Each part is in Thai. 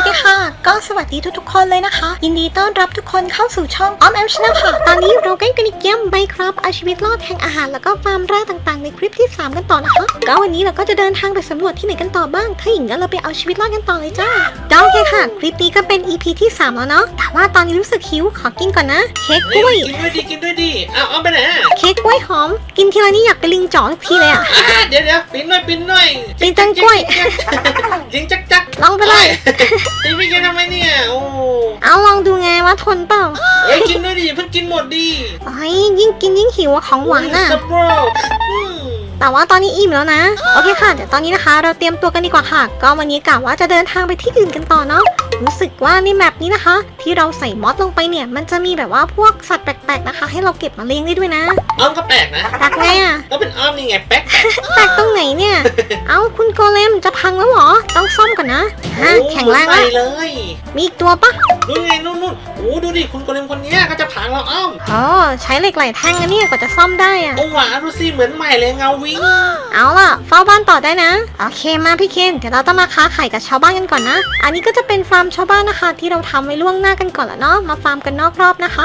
วัสดีค่ะ ก็สวัสดีทุกๆคนเลยนะคะ ยินดีต้อนรับทุกคนเข้าสู่ช่องออมแอมชนะค่ะ ตอนนี้เราใกล้กันอีกเยี่ยมไมครับเอาชีวิตรอดแห่งอาหารแล้วก็ฟาร์มแร่ต่างๆในคลิปที่ 3 กันต่อนะคะก็วันนี้เราก็จะเดินทางไปสำรวจที่ไหนกันต่อบ้าง ถ้าอย่างนั้นเราไปเอาชีวิตรอดกันต่อเลยจ้าเจ้าโอเคค่ะ คลิปนี้ก็เป็น EP ที่ 3 แล้วเนาะแต่ว่าตอนนี้รู้สึกหิวขอกินก่อนนะ เค้กกล้วย กินด้วยดิกินด้วยดิเอาเอาไปไหนอะเค้กกล้วยหอม กินทีไรนี่อยากไปลิงจ่อทุกทีเลยอะอะเดี๋ยวเดี๋ยวปิ้นหน่อยปิ้นหน่อยปีนต้นกล้วย ยิงจักจัก ลองไปเลย ตีพี่แกทำไมเนี่ย โอ้เอาลองดูไงว่าทนเปล่าเอ้ยกินด้วยดิเพิ่งกินหมดดิโอ้ยยิ่งกินยิ่งหิวอะของหวานอะสปรอืม แต่ว่าตอนนี้อิ่มแล้วนะ โอเคค่ะ เดี๋ยวตอนนี้นะคะ เราเตรียมตัวกันดีกว่าค่ะ ก็วันนี้กะว่าจะเดินทางไปที่อื่นกันต่อเนาะ รู้สึกว่าในแมปนี้นะคะ ที่เราใส่มอสลงไปเนี่ย มันจะมีแบบว่าพวกสัตว์แปลกๆนะคะ ให้เราเก็บมาเลี้ยงได้ด้วยนะอ้อมก็แปลกนะแปลกไงอะก็เป็นอ้อมนี่ไงแป๊กแปลกตรงไหนเนี่ย เอ้าคุณโกเลมจะพังแล้วเหรอ ต้องซ่อมก่อนนะฮะโอ้แข็งแรงไปแล้วเลย มีอีกตัวปะนู่นไงนู่นนู่นโอ้ดูดิคุณโกเลมคนเนี้ยก็จะพังแล้วอ้อมอ๋อใช้เหล็กไหลแท่งนะเนี่ยกว่าจะซ่อมได้อะโอ้หวานดูสิเหมือนใหม่เลยเงาวิ่งเอาล่ะเฝ้าบ้านต่อได้นะ โอเคมาพี่เคนเดี๋ยวเราต้องมาค้าขายกับชาวบ้านกันก่อนนะ อันนี้ก็จะเป็นฟาร์มชาวบ้านนะคะ ที่เราทำไว้ล่วงหน้ากันก่อนละเนาะมาฟาร์มกันนอกรอบนะคะ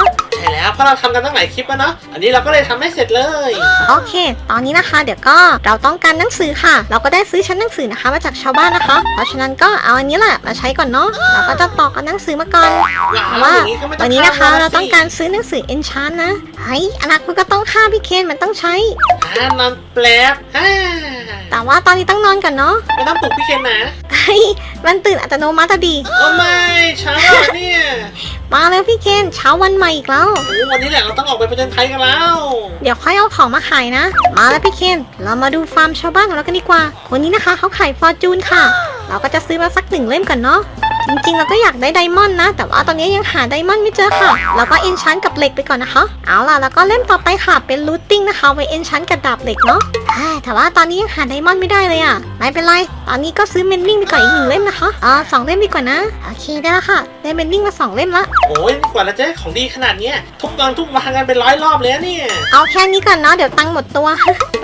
แล้วเพราะเราทำกันตั้งหลายคลิปแล้วเนาะอันนี้เราก็เลยทำให้เสร็จเลย โอเค ตอนนี้นะคะเดี๋ยวก็เราต้องการหนังสือค่ะ เราก็ได้ซื้อชั้นหนังสือนะคะ มาจากชาวบ้านนะคะ เพราะฉะนั้นก็เอาอันนี้แหละมาใช้ก่อนเนาะเราก็จะต่อกับหนังสือมาก่อนว้าวเพราะว่าอย่างก็ไม่ต้วัอนงนี้นะคะข้มเราสิต้องการซื้อหนังสือ enchant นะเฮ้ยอนาคตก็ต้องฆ่าพี่เคนมันต้องใช้อ่านอนแปลบฮ่าแต่ว่าตอนนี้ต้องนอนก่อนเนาะไม่ต้องปลุกพี่เคนนะ เฮ้ยมันตื่นอัตโนมัติอะดีโอ้ไม่เช้าแล้วเนี่ยมาแล้วพี่เคนเช้าวันใหม่อีกแล้ว โอ้วันนี้แหละเราต้องออกไปผจญภัยกันแล้ว เดี๋ยวค่อยเอาของมาขายนะ มาแล้วพี่เคนเรามาดูฟาร์มชาวบ้านของเรากันดีกว่า คนนี้นะคะเขาขายฟอร์จูนค่ะ เราก็จะซื้อมาสักหนึ่งเล่มก่อนเนาะ จริงๆ เราก็อยากได้ไดมอนด์นะ แต่ว่าตอนนี้ยังหาไดมอนด์ไม่เจอค่ะ เราก็เอนชันกับเหล็กไปก่อนนะคะ เอาล่ะแล้วก็เล่มต่อไปค่ะเป็นลูตติ้งนะคะไว้เอนชันกับดาบเหล็กเนาะเฮ้ย แต่ว่าตอนนี้ยังหาไดมอนด์ไม่ได้เลยอะไม่เป็นไร ตอนนี้ก็ซื้อเมนนิ่งไปก่อนอีกหนึ่งเล่มนะคะอ่าสองเล่มดีกว่านะ โอเคได้แล้วค่ะ ได้เมนนิ่งมาสองเล่มละโอ้ยนี่กว่าเราจะได้ของดีขนาดเนี้ยทุกวันทุกวันกันเป็นร้อยรอบเลยนะเนี่ย เอาแค่นี้ก่อนเนาะ เดี๋ยวตังค์หมดตัว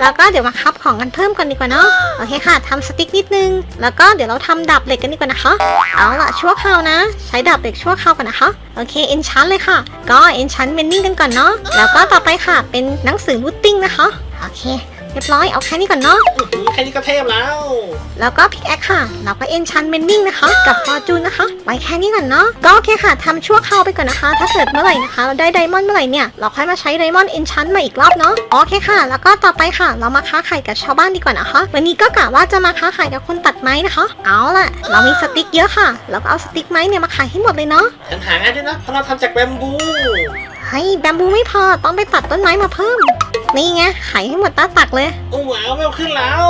แล้วก็เดี๋ยวมาคับของกันเพิ่มกันดีกว่าเนาะ โอเคค่ะทำสติ๊กนิดนึง แล้วก็เดี๋ยวเราทำดาบเหล็กกันดีกว่านะคะ เอาล่ะชั่วคราวนะ ใช้ดาบเหล็กชั่วคราวก่อนนะคะ โอเคเอนชันเลยค่ะ ก็เอนชันเมนนิ่งกันก่อนเนาะ แล้วก็ต่อไปค่ะ เป็นหนังสือรูทติ้งนะคะ โอเค เรียบร้อยเอาแค่นี้ก่อนเนาะอื้อหือแค่นี้ก็เทพแล้ว แล้วก็พิกแอคค่ะ เราก็เอนชันเมนนิ่งนะคะ กับฟอร์จูนนะคะ ไว้แค่นี้ก่อนเนาะ ก็โอเคค่ะทำชั่วคราวไปก่อนนะคะ ถ้าเกิดเมื่อไหร่นะคะ เราได้ไดมอนด์เมื่อไหร่เนี่ย เราค่อยมาใช้ไดมอนด์เอนชันมาอีกรอบเนาะ โอเคค่ะ แล้วก็ต่อไปค่ะ เรามาค้าขายกับชาวบ้านดีกว่านะคะ วันนี้ก็กะว่าจะมาค้าขายกับคนตัดไม้นะคะ เอาล่ะ เรามีสติ๊กเยอะค่ะ เราก็เอาสติ๊กไม้เนี่ยมาขายให้หมดเลยเนาะฉันหาง่ายด้วยนะ เพราะเราทำจากแบมบูเฮ้ยแบมบูไม่พอต้องไปตัดต้นไม้มาเพิ่ม นี่ไงขายให้หมดตาตักเลยโอ้ว้าวไม่เอาขึ้นแล้ว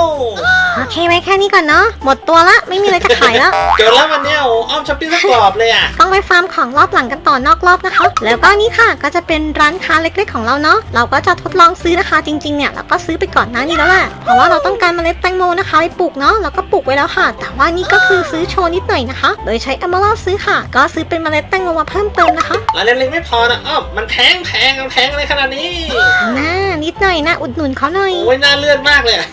โอเคไว้แค่นี้ก่อนเนาะหมดตัวละไม่มีอะไรจะขายแล้วเจอแล้ววันเนี้ยโอ้อ้อมช้อปปิ้งสักกรอบเลยอะต้องไปฟาร์มของรอบหลังกันต่อนอกรอบนะคะ แล้วก็นี่ค่ะก็จะเป็นร้านค้าเล็กๆของเราเนาะเราก็จะทดลองซื้อนะคะจริงๆเนี่ยเราก็ซื้อไปก่อนหน้านี้แล้วแหละเพราะว่าเราต้องการเมล็ดแตงโมนะคะไปปลูกเนาะเราก็ปลูกไว้แล้วค่ะ แต่ว่านี่ก็คือซื้อโชว์นิดหน่อยนะคะ โดยใช้อ m ม r a l ซื้อค่ะ ก็ซื้อเป็นเมล็ดแตงโมมาเพิ่มเติมนะคะเราเล็กๆไม่พอนะอ้อมมันแพงแพงมันแพงอะไรขนาดนี้น่านิดหน่อยนะ อุดหนุนเขาหน่อย โอ้ยน่าเลือดมากเลยอะ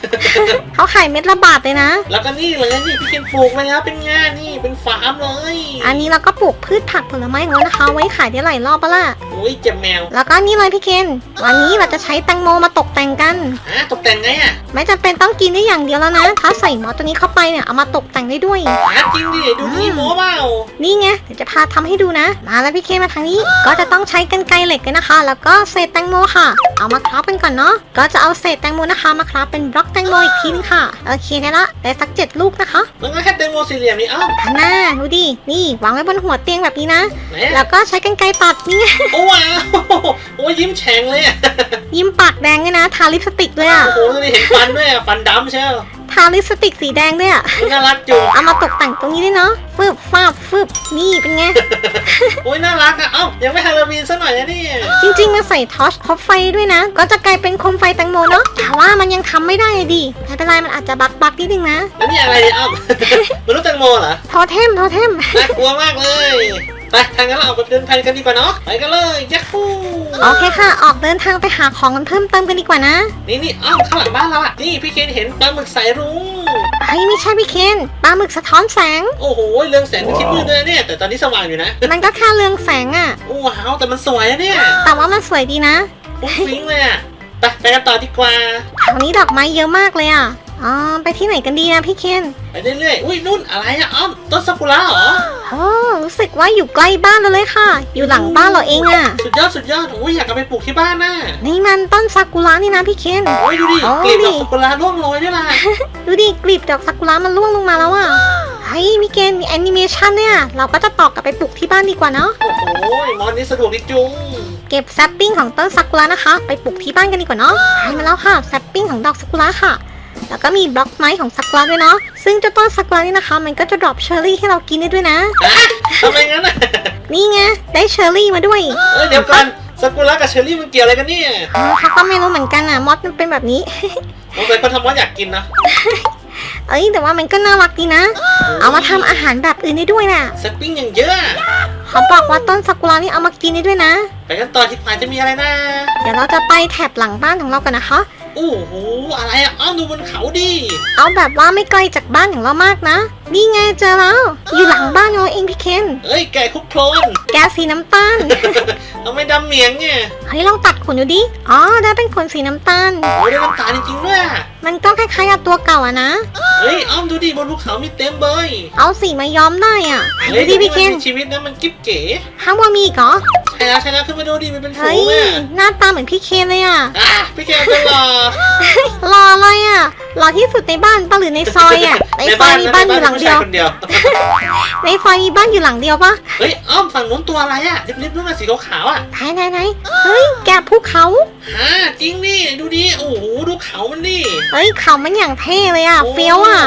เขาขายเม็ดละบาทเลยนะ แล้วก็นี่เลยนี่พี่เคนปลูกเลยนะเป็นงานนี่เป็นฟาร์มเลยอันนี้เราก็ปลูกพืชผักผลไม้ของเรานะคะ ไว้ขายได้หลายรอบปะล่ะโอ้ยเจ็บแมวแล้วก็นี่เลยพี่เคน วันนี้เราจะใช้แตงโมมาตกแต่งกัน ฮะตกแต่งไงอะไม่จำเป็นต้องกินได้อย่างเดียวแล้วนะ ถ้าใส่หมอตัวนี้เข้าไปเนี่ยเอามาตกแต่งได้ด้วย หาจริงดิดูนี่โม้เปล่านี่ไงเดี๋ยวจะพาทำให้ดูนะ มาแล้วพี่เคมาทางนี้ ก็จะต้องใช้กันไกรเหล็กกันนะคะ แล้วก็เศษแตงโมค่ะ เอามาคราฟกันก่อนเนาะ ก็จะเอาเศษแตงโมนะคะ มาคราฟเป็นบล็อกแตงโมอีกทีนึงค่ะ โอเคได้ละ ได้สักเจ็ดลูกนะคะแล้วก็แค่เต็มโมสี่เหลี่ยมนี่อ้อมอันน่าดูดิ นี่วางไว้บนหัวเตียงแบบนี้นะ ไหนแล้อะวก็ใช้กันไกรตัดนี่ไง โอ้ว้าวโอ้ยยิ้มแฉ่งเลยอะยิ้มปากแดงด้วยนะ ทาลิปสติกด้วยอะโอ้โหนี่เห็นฟันด้วยอะฟันดำใช่ไหมทาลิปสติกสีแดงด้วยอะน่ารักจุงเอามาตกแต่งตรงนี้ด้วยเนาะฟึบฟาบฟึบนี่เป็นไง โอ้ยน่ารักอะเอ้ายังไม่ฮาโลวีนซะหน่อยนะเนี่ยจริงๆมันใส่ทอชคบไฟด้วยนะ ก็จะกลายเป็นโคมไฟแตงโมเนาะแต่ว่ามันยังทำไม่ได้อะดิไม่เป็นไรมันอาจจะบักบักนิดนึงนะแล้วนี่อะไรเนี่ยอ้อมมนุษย์แตงโมเหรอโทเทมโทเทมน่ากลัวมากเลย ไปทางนั้นเราออกไปเดินพันกันดีกว่าเนาะไปกันเลยยักฮูโอเคค่ะ ออกเดินทางไปหาของกันเพิ่มเติมกันดีกว่านะ นี่นี่อ้อมข้างหลังบ้านเราอะนี่พี่เคนเห็นปลาหมึกสายรุ้งเฮ้ยไม่ใช่พี่เคนปลาหมึกสะท้อนแสง โอ้โหเรืองแสงเป็นที่มืดด้วยนะเนี่ยแต่ตอนนี้สว่างอยู่นะ มันก็แค่เรืองแสงอะโอ้ว้าวแต่มันสวยนะเนี่ยแต่ว่ามันสวยดีนะฟุ้งฟิ้งเลยอะไปไปกันต่อดีกว่าแถวนี้ดอกไม้เยอะมากเลยอะ อ๋อไปที่ไหนกันดีอะพี่เคนไปเรื่อยๆอุ้ยนุ่นอะไรอะอ้อมต้นซากุระเหรอโอ้รู้สึกว่าอยู่ใกล้บ้านเราเลยค่ะ อยู่หลังบ้านเราเองอะสุดยอดสุดยอดอุ้ยอยากเอาไปปลูกที่บ้านน่ะนี่มันต้นซากุระนี่นะพี่เคนโอ้ยดูดิโอ้ยกลีบดอกซากุระร่วงโรยด้วยล่ะดูดิกลีบดอกซากุระมันร่วงลงมาแล้วอะเฮ้ยพี่เคนมีแอนิเมชันเนี่ย เราก็จะตอกกลับไปปลูกที่บ้านดีกว่าเนาะโอ้โหมอนนี้สะดวกดีจุงเก็บแซปปิ้งของต้นซากุระนะคะ ไปปลูกที่บ้านกันดีกว่าเนาะให้มาแล้วค่ะแซปปิ้งของดอกซากุระค่ะ แล้วก็มีบล็อกไม้ของซากุระด้วยเนาะซึ่งเจ้าต้นซากุระนี่นะคะ มันก็จะดรอปเชอร์รี่ให้เรากินได้ด้วยนะอะทำไมงั้นอะนี่ไงได้เชอร์รี่มาด้วยเอ้ยเดี๋ยวก่อนซากุระกับเชอร์รี่มันเกี่ยวอะไรกันเนี่ยอ๋อเขาก็ไม่รู้เหมือนกันอะมอสมันเป็นแบบนี้ สงสัยคนทำมอสอยากกินนะเอ้ยแต่ว่ามันก็น่ารักดีนะ เอามาทำอาหารแบบอื่นได้ด้วยน่ะสปปิ้งอย่างเยอะอะเขาบอกว่าต้นซากุระนี่เอามากินได้ด้วยนะ ไปกันต่อที่ขวาจะมีอะไรนะ เดี๋ยวเราจะไปแถบหลังบ้านของเรากันนะคะ โอ้โห อะไรอะอ้อมดูบนเขาดิ เอาแบบว่าไม่ไกลจากบ้านของเรามากนะ นี่ไงเจอแล้ว อยู่หลังบ้านเราเองพี่เคน เอ้ย ไก่คุกโคลนแกสีน้ำตาล เอาไม่ดำเหมียงเนี่ยเฮ้ยลองตัดขนดูดิ อ๋อ ได้เป็นขนสีน้ำตาล โอ้ยได้น้ำตาลจริงๆด้วยอะมันก็คล้ายๆกับตัวเก่าอะนะ เฮ้ยอ้อมดูดิบนภูเขามีเต็มเลยเอาสีมาย้อมได้อะดูเฮ้ยดินี่พี่เคน มันมีชีวิตนะมันกิ๊บเก๋ข้างบนมีอีกเหรอใช่แล้วใช่แล้วขึ้นมาดูดิมันเป็นฝูเฮ้ยงอะหน้าตาเหมือนพี่เคนเลยอะอะพี่แกเป็นหรอหล่อเลยอะหล่อที่สุดในบ้านปะหรือในซอยอะในซอยมีบ้านอยู่หลังเดียวในบ้านคนเดียว ในซอยมีบ้านอยู่หลังเดียวปะเฮ้ยอ้อมฝั่งนู้นตัวอะไรอะริบๆนู้นน่ะสีขาวๆอะไหนไหนไหนเฮ้ยแกภูเขาฮะจริงนี่ดูดิโอ้โหดูเขามันดิเฮ้ยเขามันอย่างเท่เลยอะโอ้เฟี้ยวอะ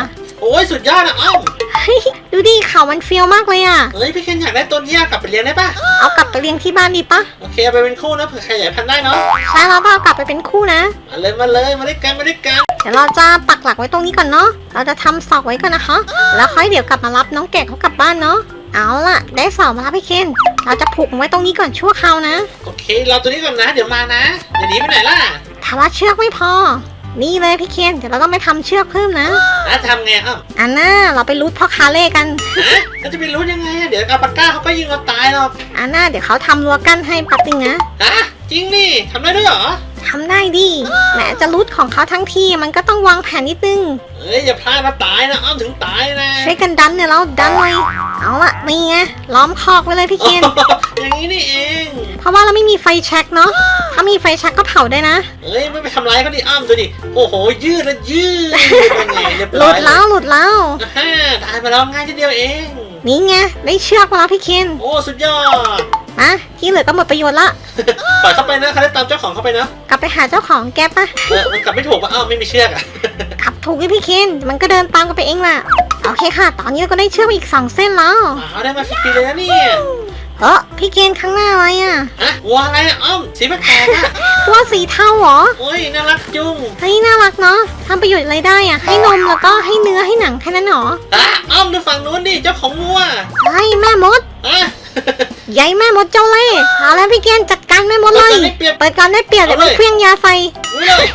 โอ้ยสุดยอดอะอ้อมเฮ้ยดูดิเขามันเฟี้ยวมากเลยอะเฮ้ยพี่เคนอยากได้ตัวเนี้ยกลับไปเลี้ยงได้ปะเอากลับไปเลี้ยงที่บ้านดีปะโอเคเอาไปเป็นคู่นะเผื่อขยายพันธุ์ได้เนาะใช่แล้วก็เอากลับไปเป็นคู่นะ มาเลยมาเลยมาด้วยกันมาด้วยกันเดี๋ยวเราจะปักหลักไว้ตรงนี้ก่อนเนาะ เราจะทำศอกไว้ก่อนนะคะ แล้วค่อยเดี๋ยวกลับมารับน้องแกะเขากลับบ้านเนาะ เอาล่ะ ได้ศอกมาแล้วพี่เคน เราจะผูกมันไว้ตรงนี้ก่อนชั่วคราวนะ โอเคเราตัวนี้ก่อนนะ เดี๋ยวมานะเดี๋ยวหนีไปไหนล่ะ ถ้าว่าเชือกไม่พอ นี่เลยพี่เคนเดี๋ยวเราต้องไปทำเชือกเพิ่มนะนะทำไงอ้อมอันน่าเราไปรูทพ่อคาเล่กันฮะเราจะไปรู้ยังไงอะเดี๋ยวอัลปาก้าเขาก็ยิงเราตายหรอกอันน่าเดี๋ยวเขาทำรั้วกั้นให้แป๊บนึงนะ ฮะจริงนี่ทำได้ด้วยเหรอ ทำได้ดิแหมจะรูทของเขาทั้งทีมันก็ต้องวางแผนนิดนึง เอ้ยอย่าพลาดนะตายนะอ้อมถึงตายนะช่วยกันดันเนี่ยเราดันเลย เอาละนี่ไงล้อมคอกไว้เลยพี่เคน อย่างนี้นี่เอง เพราะว่าเราไม่มีไฟแช็กเนาะ ถ้ามีไฟแช็กก็เผาได้นะ เอ้ยไม่ไปทำร้ายเขาดิอ้อมดูดิ โอ้โหยืดแล้วยืดเป็นไงเรียบหร้ลุอดยแล้วหลุดแล้ว อ่าฮะตายมาแล้วง่ายทีเดียวเอง นี่ไงได้เชือกมาแล้วพี่เคน โอ้สุดยอด มาที่เหลือก็หมดประโยชน์ละ ปล่อยเข้าไปนะเขาได้ตามเจ้าของเข้าไปนะกลับไปหาเจ้าของแกปะเออมันกลับไม่ถูกว่าอ้าวไม่มีเชือกอะขับถูกไหมพี่เคนมันก็เดินตามกันไปเองล่ะ โอเคค่ะ ตอนนี้เราก็ได้เชือกมาอีกสองเส้นแล้วอ้าวได้มาฟรีๆเลยนะเนี่ยเออพี่เคนข้างหน้าอะไรอะฮะวัวอะไรอะอ้อมสีแปลกๆอะว่าสีเทาเหรอโอ้ยน่ารักจุงเฮ้ยน่ารักเนาะทำประโยชน์อะไรได้อะ ให้นมแล้วก็ให้เนื้อให้หนังแค่นั้นเหรออะอ้อมดูฝั่งนู้นดิเจ้าของวัวเฮ้ยแม่มดอะ ใหญ่แม่มดเจ้าเล่ห์เอาแล้วพี่เคนจัดการแม่มดเลยเปิดการได้เปรียบเปิดการได้เปรียบเดี๋ยวมันเครื่องยาใส่นี่เลย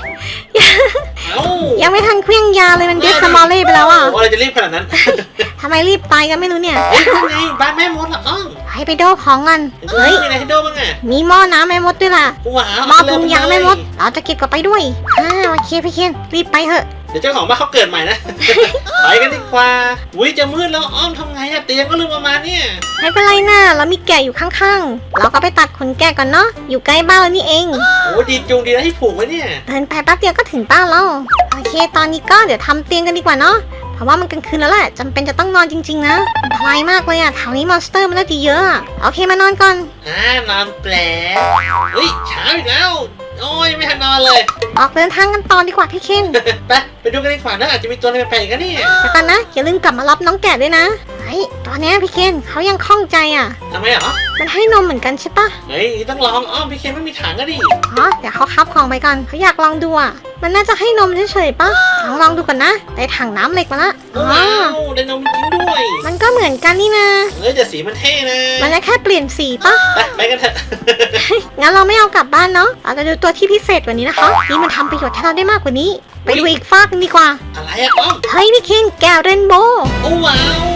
เอ้ายังไม่ทันเครื่องยาเลยมันเดสมอลเล่ไปแล้วอะโอ้อะไรจะรีบขนาดนั้นทำไมรีบตายกันไม่รู้เนี่ยเฮ้ยนั่นไงบ้านแม่มดละอ้อมให้ไปโดของกันเฮ้เฮ้ยยมีอะไรให้โดบ้างอะมีหม้อน้ำแม่มดด้วยล่ะว้าวหม้อเาปรุงยาไปเลแม่มดเราจะเก็บกลับไปด้วยอ่าโอเคพี่เคนรีบไปเถอะ เดี๋ยวเจ้าของบ้านเขาเกิดใหม่นะ ไปกันดีกว่าอุ้ยจะมืดแล้วอ้อมทำไงอะเตียงก็ลืมเอามาเนี่ยไม่เป็นไรนะเรามีแกะอยู่ข้างๆ เราก็ไปตัดขนแกะก่อนเนาะ อยู่ใกล้บ้านเรานี่เอง โอ้ดีจุงดีนะที่ผูกไว้เนี่ย เดินไปแป๊บเดียวก็ถึงบ้านแล้ว โอเค ตอนนี้ก็เดี๋ยวทำเตียงกันดีกว่าเนาะ เพราะว่ามันกลางคืนแล้วแหละจำเป็นจะต้องนอนจริง ๆ นะอันตรายมากเลยอะแถวนี้มอนสเตอร์มันน่าจะเยอะอะโอเคมานอนก่อน อ่านอนแปลกเฮ้ยเช้าอีกแล้ว โอ้ยไม่ทันนอนเลย ออกเดินทางกันต่อดีกว่าพี่เคนไปไปดูกันดีกว่านะอาจจะมีตัวอะไรแปลกๆอีกันเนี่ยเดี๋ยวกันนะอย่าลืมกลับมารับน้องแกะด้วยนะเฮ้ยตอนเนี้ยพี่เคนเขายังคล่องใจอะทำไมเหรอ มันให้นมเหมือนกันใช่ปะเฮ้ยต้องลองอ้อมพี่เคนไม่มีถังอะดิอ๋อเดี๋ยวเขาคับของไปก่อนเขาอยากลองดูอะมันน่าจะให้นมเฉยๆปะลองลองดูก่อนนะได้ถังน้ำเหล็กมาละอ๋อว้าวได้นมจริงด้วยมันก็เหมือนกันนี่นะ เฮ้ยแต่สีมันเท่นะมันแค่เปลี่ยนสีปะไปไปกันเถอะ งั้นเราไม่เอากลับบ้านเนาะเราจะดูตัวที่พิเศษกว่านี้นะคะ นี่มันทำประโยชน์ให้เราได้มากกว่านี้ ไปดูอีกฟากหนึงดีกว่า อะไรอะอ้อมเฮ้ยพี่เคนแก้วเรนโบว์ โอ้ว้าว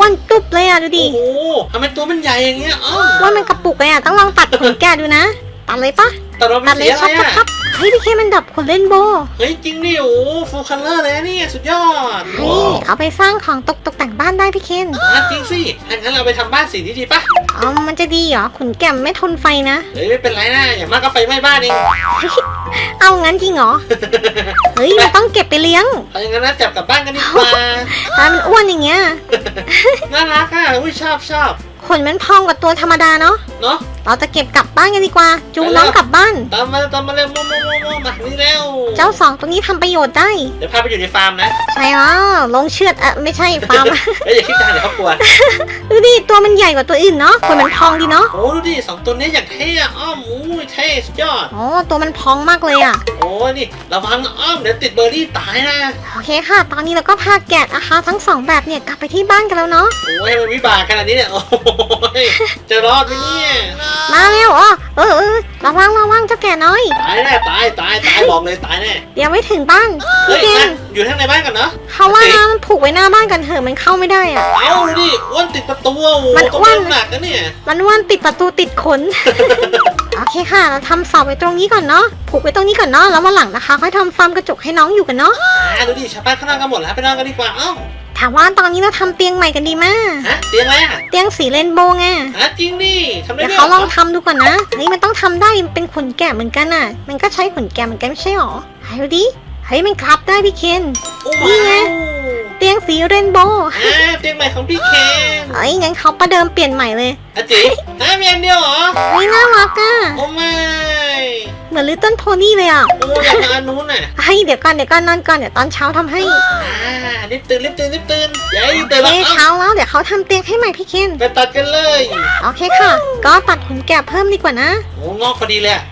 อ้วนกรุบเลยอะดูดิ โอ้โหทำไมตัวมันใหญ่อย่างเงี้ยอ้อมว่ามันกระปุกเลยอะต้องลองตัดขนแกดูนะ ตัดเลยปะต่เราเป็ตัดเลสียอะชัไรบชับอะชับ ฮ้ยพี่เคนมันดับขนเรนโบว์เฮ้ยจริงดิโอ้ฟูลคัลเลอร์เลยนะเนี่ยสุดยอดเฮ้ยเอาไปสร้างของตกตกแต่งบ้านได้พี่เคนอะจริงสิถ้างั้นเราไปทำบ้านสีนี้ดีปะอ๋อมันจะดีเหรอขนแกะไม่ทนไฟนะเฮ้ยไม่เป็นไรนะอย่างมากก็ไฟไหม้บ้านเองเอางั้นจริงเหรอเฮ้ยมันต้องเก็บไปเลี้ยงถ้าอย่างนั้นนะจับกลับบ้านกันดีกว่าตามันอ้วนอย่างเงี้ยน่ารักอะอุ้ยชอบชอบ ขนมันพองกว่าตัวธรรมดาเนาะ เนาะ เราจะเก็บกลับบ้านกันดีกว่า จูงน้องกลับบ้าน ตามมาตามมาเร็วโมโมโมโมมานี่เร็วเจ้าสองตัวนี้ทำประโยชน์ได้ เดี๋ยวพาไปอยู่ในฟาร์มนะใช่แล้วลงเชือดเออไม่ใช่ฟาร์มเฮ้ยอย่าคิดทางเดี๋ยวเขากลัวดูดิตัวมันใหญ่กว่าตัวอื่นเนาะขนมันพองดีเนาะ โอ้ดูดิสองตัวนี้อย่างเท่อะอ้อมอุ้ย เท่สุดยอดโอ้ตัวมันพองมากเลยอะ โอ้ยนี่ระวังนะอ้อมเดี๋ยวติดเบอร์รี่ตายนะ โอเคค่ะ ตอนนี้เราก็พาแกะนะคะ ทั้งสองแบบเนี่ยกลับไปที่บ้านกันแล้วเนาะ โอ้ยมันวิบากขนาดนี้เนี่ย โอ้ยจะรอดไหมเนี่ยมาเร็วอ๋อเออเออระวังระวังเจ้าแก่น้อย ตายแน่ตายตายตายบอกเลยตายแน่เดี๋ยวไม่ถึงบ้านเฮ้พี่ยเกมานอยู่ข้างในบ้านก่อนเนาะ เขาว่านะมันผูกไว้หน้าบ้านกันเถอะมันเข้าไม่ได้อะ เอ้าดูดิอ้วนติดประตูโอ้โหมันต้องอ้วนน้ำหนักนะเนี่ย มันว่านติดประตูติดขนโอ เคค่ะ เราทำเสาไว้ตรงนี้ก่อนเนาะ ผูกไว้ตรงนี้ก่อนเนาะ แล้ววันหลังนะคะ ค่อยทำฟาร์มกระจกให้น้องอยู่กันเนาะอ่าดูดิชาวบ้านข้างนอกกันหมดแล้วไปนอนกันดีกว่า เอ้าถามว่าตอนนี้เราทำเตียงใหม่กันดีมาก ฮะเตียงอะไรอะเตียงสีเรนโบว์ไงฮะจริงดิทำได้เดี๋ยวด้วยเขาลองหรทำดูก่อนนะเฮ้ยมันต้องทำได้มันเป็นขนแกะเหมือนกันน่ะ มันก็ใช้ขนแกะเหมือนกันไม่ใช่หรอไหนดูดิ เฮ้ยมันครับได้พี่เคนโอ้นี่ว้าไงว เตียงสีเรนโบว์อ่าเตียงใหม่ของพี่เคนเอ้ยงั้นเขาประเดิมเปลี่ยนใหม่เลยอาจิฮะมีอันเดียวเหรอเฮ้ยน่ารักอะโอ้ไม่เหมือนลิตเติ้ลโพนี่เลยอะโอ้อยากมาอันนู้นน่ะเฮ้ยเดี๋ยวก่อนเดี๋ยวก่อนนอนก่อนเดี๋ยวตอนเช้าทำให้อ่ารีบตื่นรีบตื่นรีบตื่นอย่าให้ตื่นโอแล้วเคเอ้าเช้าแล้วเดี๋ยวเขาทำเตียงให้ใหม่พี่เคนไปตัดกันเลยโอเคค่ะ ก็ตัดขนแกะเพิ่มดีกว่านะโอ้งอกพอดีเลยอะ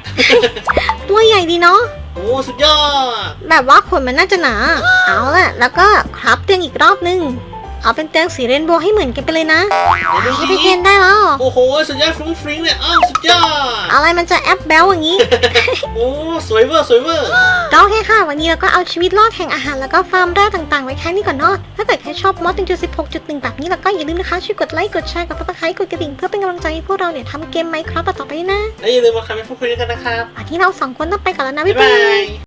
ตัวใหญ่ดีเนาะ โอ้สุดยอด แบบว่าขนมันน่าจะหนา เอาละแล้วก็ครับเตียงอีกรอบนึง เอาเป็นเตียงสีเรนโบว์ให้เหมือนกันไปเลยนะเดี๋ยวดูให้สิพี่เคนได้แล้ว โอ้โห สุดยอดฟรุ้งฟริ้งเลยอ้าวสุดยอด อะไรมันจะแอปแบลอย่างนี้ โอ้ สวยเวอร์สวยเวอร์ ก็โอเคค่ะ วันนี้เราก็เอาชีวิตรอดแห่งอาหารแล้วก็ฟาร์มแร่ต่างๆ ไว้แค่นี้ก่อนเนาะ ถ้าเกิดใครชอบมอด1.16.1 แบบนี้แล้วก็อย่าลืมนะคะ ช่วยกดไลค์ กดแชร์ กดติดตามกดกระดิ่ง เพื่อเป็นกำลังใจให้พวกเราเนี่ยทำเกมไหมครับต่อไปด้วยนะ และอย่าลืมมาคอมเมนต์พูดคุยกันนะครับวันนี้เราสองคนต้องไปก่อนแล้วนะบ๊าบ๊ายยบาบายย